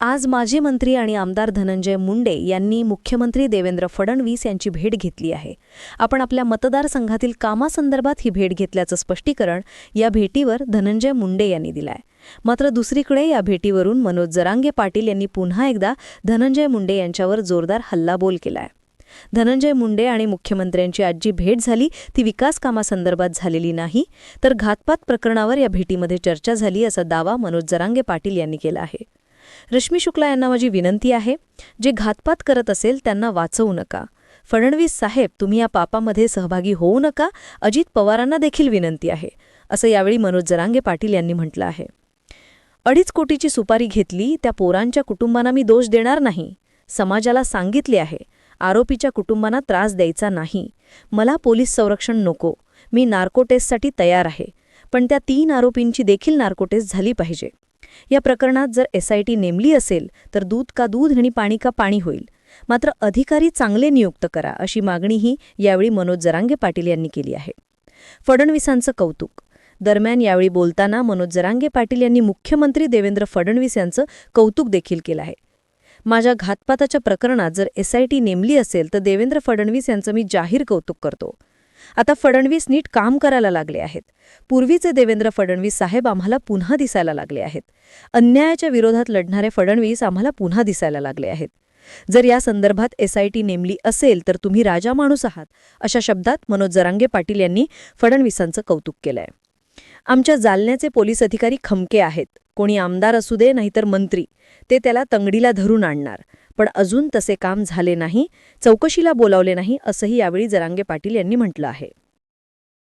आज माजी मंत्री आणि आमदार धनंजय मुंडे यांनी मुख्यमंत्री देवेंद्र फडणवीस यांची भेट घेतली आहे. आपण आपल्या मतदारसंघातील कामासंदर्भात ही भेट घेतल्याचं स्पष्टीकरण या भेटीवर धनंजय मुंडे यांनी दिलंय. मात्र दुसरीकडे या भेटीवरून मनोज जरांगे पाटील यांनी पुन्हा एकदा धनंजय मुंडे यांच्यावर जोरदार हल्लाबोल केलाय. धनंजय मुंडे आणि मुख्यमंत्र्यांची आज जी भेट झाली ती विकास कामासंदर्भात झालेली नाही तर घातपात प्रकरणावर या भेटीमध्ये चर्चा झाली असा दावा मनोज जरांगे पाटील यांनी केला आहे. रश्मी शुक्ला यांना माझी विनंती आहे जे घातपात करत असेल त्यांना वाचवू नका. फडणवीस साहेब तुम्ही या पापामध्ये सहभागी होऊ नका अजित पवारांना देखील विनंती आहे असं यावेळी मनोज जरांगे पाटील यांनी म्हटलं आहे. अडीच कोटीची सुपारी घेतली त्या पोरांच्या कुटुंबांना मी दोष देणार नाही. समाजाला सांगितले आहे आरोपीच्या कुटुंबांना त्रास द्यायचा नाही. मला पोलीस संरक्षण नको मी नार्को टेस्टसाठी तयार आहे पण त्या तीन आरोपींची देखील नार्को टेस्ट झाली पाहिजे. या प्रकरणात जर एसआयटी नेमली असेल तर दूध का दूध आणि पाणी का पाणी होईल? मात्र अधिकारी चांगले नियुक्त करा अशी मागणीही यावेळी मनोज जरांगे पाटील यांनी केली आहे. फडणवीसांचं कौतुक. दरम्यान यावेळी बोलताना मनोज जरांगे पाटील यांनी मुख्यमंत्री देवेंद्र फडणवीस यांचं कौतुक देखील केलं आहे. माझ्या घातपाताच्या प्रकरणात जर एसआयटी नेमली असेल तर देवेंद्र फडणवीस यांचं मी जाहीर कौतुक करतो. आता फडणवीस नीट काम करायला लागले आहेत. पूर्वीचे देवेंद्र फडणवीस साहेब आम्हाला पुन्हा दिसायला लागले आहेत. अन्यायाच्या विरोधात लढणारे फडणवीस आम्हाला पुन्हा दिसायला लागले आहेत. जर या संदर्भात एसआयटी नेमली असेल तर तुम्ही राजा माणूस आहात अशा शब्दात मनोज जरांगे पाटील यांनी फडणवीसांचं कौतुक केलंय. आमच्या जालन्याचे पोलीस अधिकारी खमके आहेत. कोणी आमदार असू दे नाहीतर मंत्री ते त्याला तंगडीला धरून आणणार. पण अजून तसे काम झाले नाही चौकशीला बोलावले नाही असंही यावेळी जरांगे पाटील यांनी म्हटलं आहे.